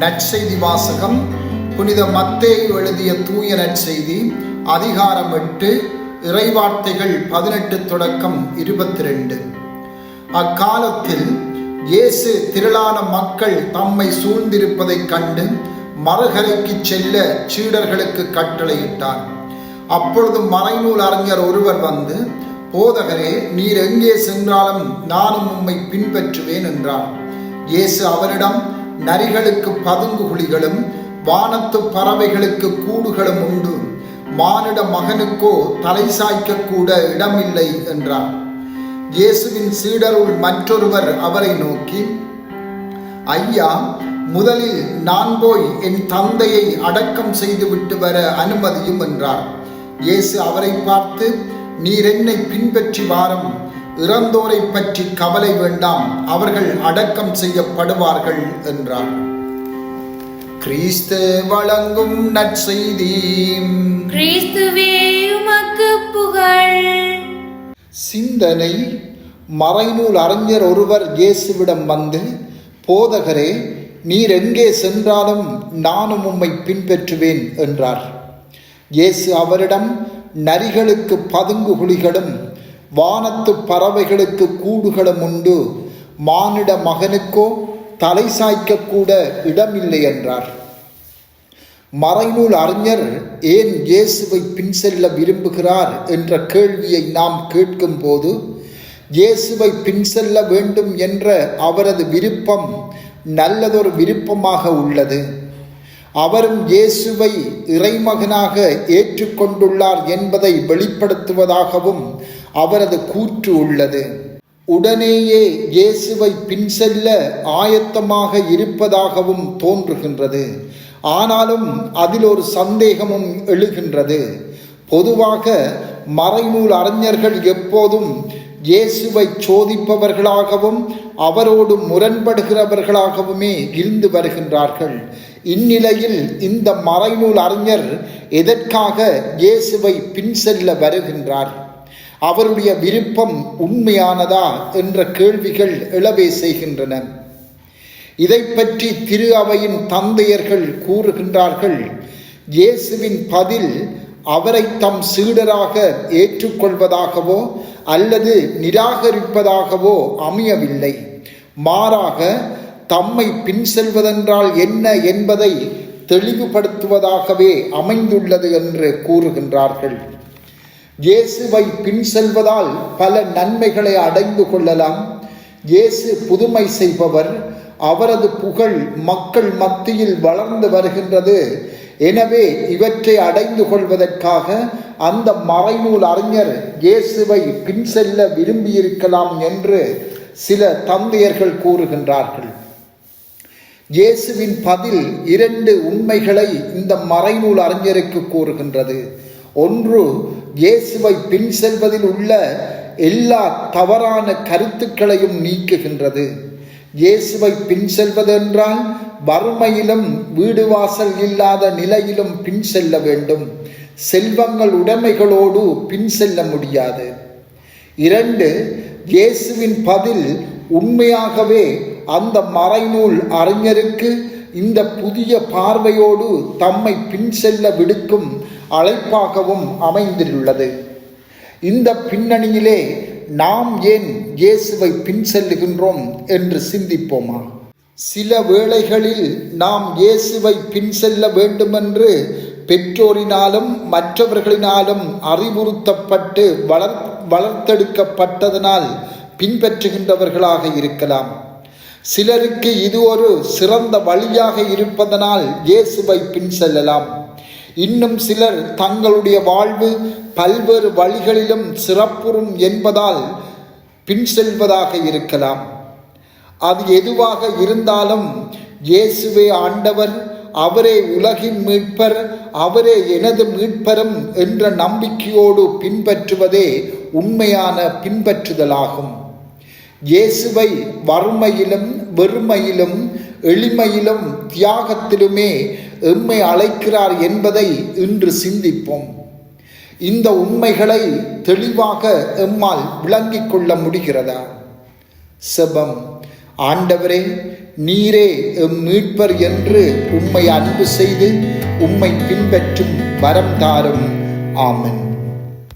நற்செய்தி வாசகம் புனித மத்தேயு எழுதிய தூய நற்செய்தி அதிகாரம் எட்டு இறைவார்த்தைகள் பதினெட்டு தொடக்கம் இருபத்தி ரெண்டு அக்காலத்தில் இயேசு திரளான மக்கள் தம்மை சூழ்ந்திருப்பதைக் கண்டு மறுகரைக்கு செல்ல சீடர்களுக்கு கட்டளையிட்டார். அப்பொழுது மறைநூல் அறிஞர் ஒருவர் வந்து போதகரே நீர் எங்கே சென்றாலும் நானும் உம்மை பின்பற்றுவேன் என்றார். இயேசு அவரிடம் நரிகளுக்கு பதுங்கு குழிகளும் வானத்து பறவைகளுக்கு கூடுகளும் உண்டு. மானிட மகனுக்கோ தலை சாய்க்க கூட இடமில்லை என்றார் இயேசுவின் சீடருள் மற்றொருவர் அவரை நோக்கி ஐயா முதலில் நான் போய் என் தந்தையை அடக்கம் செய்துவிட்டு வர அனுமதியும் என்றார். இயேசு அவரை பார்த்து நீர் என்னை பின்பற்றி வாரம். இறந்தோரை பற்றி கவலை வேண்டாம். அவர்கள் அடக்கம் செய்யப்படுவார்கள் என்றார். கிறிஸ்து வழங்கும் நற்செய்தி கிறிஸ்துவே உமக்கு புகழ். சிந்தனை மறைநூல் அறிஞர் ஒருவர் இயேசுவிடம் வந்து போதகரே நீர் எங்கே சென்றாலும் நானும் உம்மை பின்பற்றுவேன் என்றார். இயேசு அவரிடம் நரிகளுக்கு பதுங்கு குழிகளும் வானத்து பறவைகளுக்கு கூடுகளும் உண்டு. மானிட மகனுக்கோ தலை சாய்க்கக்கூட இடமில்லை என்றார். மறைநூல் அறிஞர் ஏன் இயேசுவை பின் செல்ல விரும்புகிறார் என்ற கேள்வியை நாம் கேட்கும்போது இயேசுவை பின் செல்ல வேண்டும் என்ற அவரது விருப்பம் நல்லதொரு விருப்பமாக உள்ளது. அவரும் இயேசுவை இறைமகனாக ஏற்றுக்கொண்டுள்ளார் என்பதை வெளிப்படுத்துவதாகவும் அவரது கூற்று உள்ளது. உடனேயே இயேசுவை பின்செல்ல ஆயத்தமாக இருப்பதாகவும் தோன்றுகின்றது. ஆனாலும் அதில் ஒரு சந்தேகமும் எழுகின்றது. பொதுவாக மறைநூல் அறிஞர்கள் எப்போதும் இயேசுவை சோதிப்பவர்களாகவும் அவரோடு முரண்படுகிறவர்களாகவுமே இருந்து வருகின்றார்கள். இந்நிலையில் இந்த மறைநூல் அறிஞர் எதற்காக இயேசுவை பின் செல்ல வருகின்றார்? அவருடைய விருப்பம் உண்மையானதா என்ற கேள்விகள் எழவே செய்கின்றன. இதை பற்றி திரு அவையின் தந்தையர்கள் கூறுகின்றார்கள் இயேசுவின் பதில் அவரை தம் சீடராக ஏற்றுக்கொள்வதாகவோ அல்லது நிராகரிப்பதாகவோ அமையவில்லை. மாறாக தம்மை பின் செல்வதென்றால் என்ன என்பதை தெளிவுபடுத்துவதாகவே அமைந்துள்ளது என்று கூறுகின்றார்கள். இயேசுவை பின் செல்வதால் பல நன்மைகளை அடைந்து கொள்ளலாம். இயேசு புதுமை செய்பவர் அவரது புகழ் மக்கள் மத்தியில் வளர்ந்து வருகின்றது. எனவே இவற்றை அடைந்து கொள்வதற்காக அந்த மறைநூல் அறிஞர் இயேசுவை பின் செல்ல விரும்பியிருக்கலாம் என்று சில தந்தையர்கள் கூறுகின்றார்கள். இயேசுவின் பதில் இரண்டு உண்மைகளை இந்த மறைநூல் அறிஞருக்கு கூறுகின்றது. ஒன்று இயேசுவை பின் செல்வதில் உள்ள எல்லா தவறான கருத்துக்களையும் நீக்குகின்றது. இயேசுவை பின் செல்வதென்றால் வறுமையிலும் வீடு வாசல் இல்லாத நிலையிலும் பின் செல்ல வேண்டும். செல்வங்கள் உடைமைகளோடு பின் செல்ல முடியாது. இரண்டு இயேசுவின் பதில் உண்மையாகவே அந்த மறைநூல் அறிஞருக்கு இந்த புதிய பார்வையோடு தம்மை பின் செல்ல விடுக்கும் அழைப்பாகவும் அமைந்துள்ளது இந்த பின்னணியிலே நாம் ஏன் இயேசுவை பின் செல்லுகின்றோம் என்று சிந்திப்போமா? சில வேளைகளில் நாம் இயேசுவை பின் செல்ல வேண்டுமென்று பெற்றோரினாலும் மற்றவர்களினாலும் அறிவுறுத்தப்பட்டு வளர் வளர்த்தெடுக்கப்பட்டதனால் பின்பற்றுகின்றவர்களாக இருக்கலாம். சிலருக்கு இது ஒரு சிறந்த வழியாக இருப்பதனால் இயேசுவை பின் செல்லலாம். இன்னும் சிலர் தங்களுடைய வாழ்வு பல்வேறு வழிகளிலும் சிறப்புறும் என்பதால் பின் செல்வதாக இருக்கலாம். அது எதுவாக இருந்தாலும் இயேசுவே ஆண்டவர் அவரே உலகின் மீட்பர் அவரே எனது மீட்பரும் என்ற நம்பிக்கையோடு பின்பற்றுவதே உண்மையான பின்பற்றுதலாகும். இயேசுவை வறுமையிலும் வெறுமையிலும் எளிமையிலும் தியாகத்திலுமே எம்மை அழைக்கிறார் என்பதை இன்று சிந்திப்போம். இந்த உண்மைகளை தெளிவாக எம்மால் விளங்கிக் கொள்ள முடிகிறதா? செபம். ஆண்டவரே நீரே எம் மீட்பர் என்று உம்மை அன்பு செய்து உம்மை பின்பற்றும் வரம் தாரும். ஆமென்.